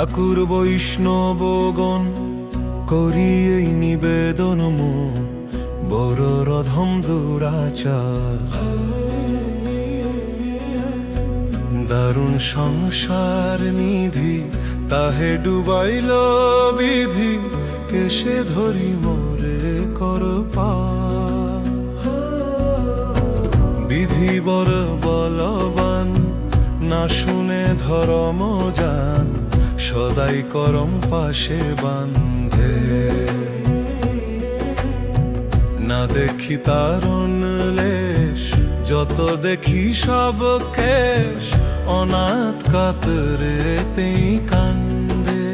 ঠাকুর বৈষ্ণবগণ করি এই নিবেদন মো। বড় রধম দুরাচার। দারুণ সংসার নিধি, তাহে ডুবাইল বিধি কেসে ধরি মোরে কর বিধি বর বলবান, না শুনে ধরম যান সদাই করম পাশে বান্ধে না দেখি তারণ লেশ, যত দেখি সব কেশ, অনাথ কাতরে তেই কান্দে।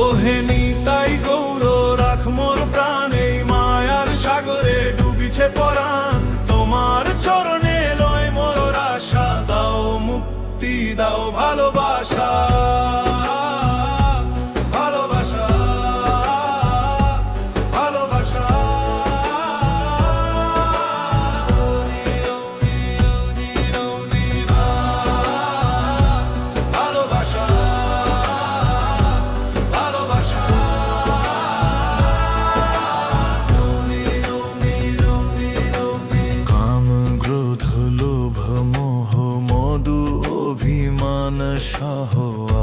ওহে নিতাই গৌর, রাখ মোর প্রাণ এই মায়ার সাগরে ডুবিছে পরাণ। মধু অভিমান সহ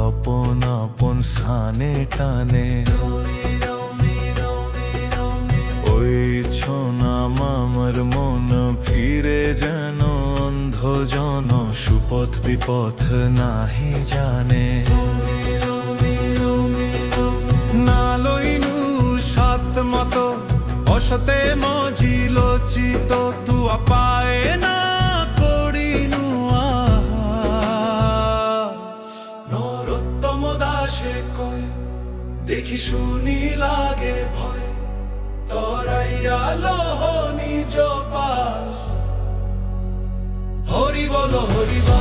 আপন আপন স্থানে টানে। ওই ছোনা মামার মন ফিরে যেন অন্ধ জন, সুপথ বিপথ নাহি জানে। না লইনু সাত মত, অসতে মজিলোচিত তুয়া পায়ে না দাসে কয় দেখি শুনি লাগে ভয়। তরাইয়া আলো নিজ পাশ। হরি বল হরিবা